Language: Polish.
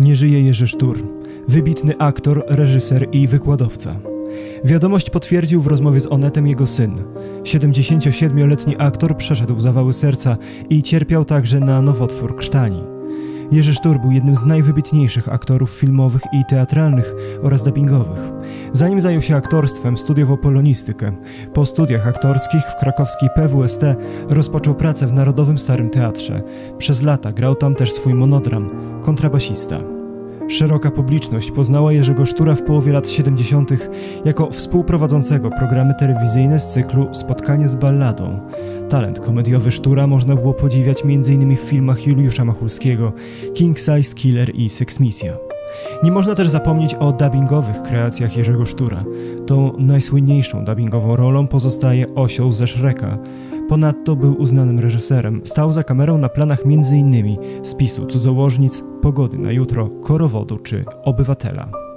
Nie żyje Jerzy Sztur, wybitny aktor, reżyser i wykładowca. Wiadomość potwierdził w rozmowie z Onetem jego syn. 77-letni aktor przeszedł zawały serca i cierpiał także na nowotwór krtani. Jerzy Sztur był jednym z najwybitniejszych aktorów filmowych i teatralnych oraz dubbingowych. Zanim zajął się aktorstwem, studiował polonistykę. Po studiach aktorskich w krakowskiej PWST rozpoczął pracę w Narodowym Starym Teatrze. Przez lata grał tam też swój monodram kontrabasista. Szeroka publiczność poznała Jerzego Sztura w połowie lat 70. jako współprowadzącego programy telewizyjne z cyklu Spotkanie z balladą. Talent komediowy Sztura można było podziwiać m.in. w filmach Juliusza Machulskiego, King Size Killer i Sex Misja. Nie można też zapomnieć o dubbingowych kreacjach Jerzego Sztura. Tą najsłynniejszą dubbingową rolą pozostaje osioł ze Shreka. Ponadto był uznanym reżyserem. Stał za kamerą na planach m.in. spisu cudzołożnic, pogody na jutro, korowodu czy obywatela.